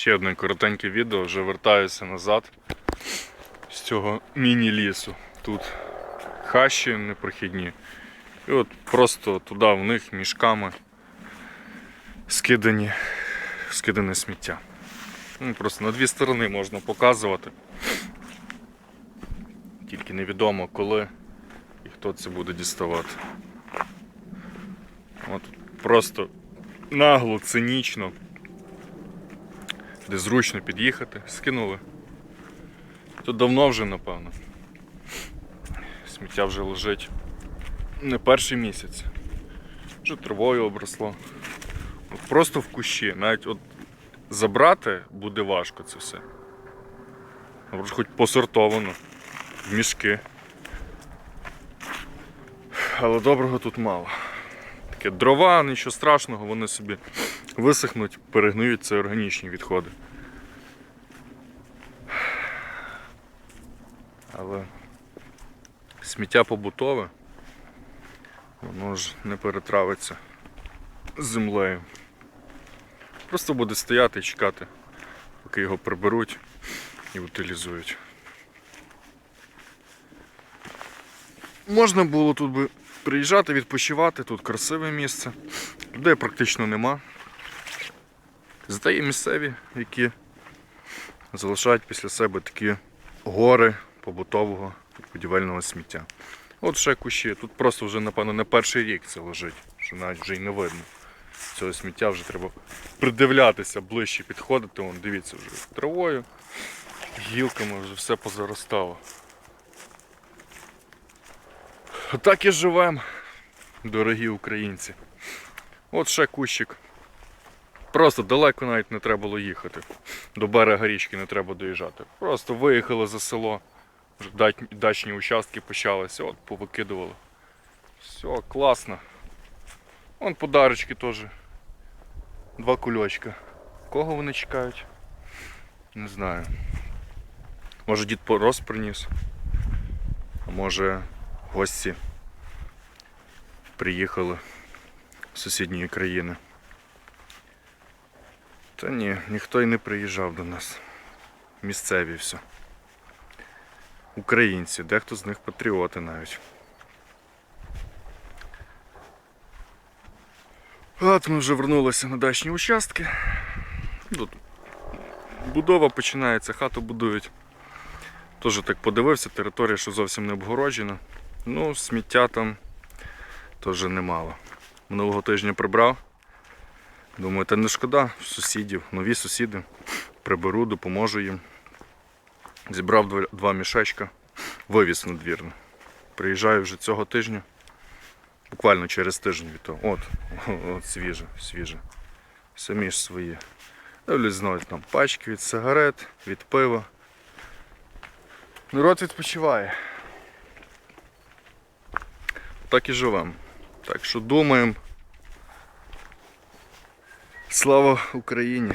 Ще одне коротеньке відео, вже вертаюся назад з цього міні-лісу. Тут хащі непрохідні. І от просто туди в них мішками скидані, скидане сміття. Ну, просто на дві сторони можна показувати. Тільки невідомо коли і хто це буде діставати. От просто нагло, цинічно, де зручно під'їхати, скинули. Тут давно вже, напевно. Сміття вже лежить не перший місяць. Вже травою обросло. От просто в кущі. Навіть от забрати буде важко це все. Хоч посортовано, в мішки. Але доброго тут мало. Таке дрова, нічого страшного, вони собі висохнуть, перегниють це органічні відходи. Але сміття побутове, воно ж не перетравиться з землею. Просто буде стояти і чекати, поки його приберуть і утилізують. Можна було тут би приїжджати, відпочивати, тут красиве місце. Людей практично нема. Зате є місцеві, які залишають після себе такі гори побутового будівельного сміття. От ще кущі. Тут просто вже, напевно, не перший рік це лежить, що навіть вже й не видно. Цього сміття вже треба придивлятися, ближче підходити. Вон, дивіться, вже травою, гілками вже все позаростало. Отак і живемо, дорогі українці. От ще кущик. Просто далеко навіть не треба було їхати. До берега річки не треба доїжджати. Просто виїхали за село. Вже дачні участки почалися, от повикидували. Все, класно. Вон подарочки теж. Два кульочка. Кого вони чекають? Не знаю. Може дід Порос приніс. А може гості приїхали з сусідньої країни. Та ні, ніхто й не приїжджав до нас. Місцеві все. Українці, дехто з них патріоти навіть. От ми вже вернулися на дачні участки. Тут будова починається, хату будують. Теж так подивився, територія, що зовсім не обгороджена. Ну, сміття там теж немало. Минулого тижня прибрав. Думаю, та не шкода сусідів, нові сусіди. Приберу, допоможу їм. Зібрав два, мішечка, вивіз надвірно. Приїжджаю вже цього тижня. Буквально через тиждень від того. От, от свіже, свіже. Самі ж свої. Дивлюсь знову там пачки від сигарет, від пива. Народ відпочиває. Так і живемо. Так що думаємо. Слава Україні!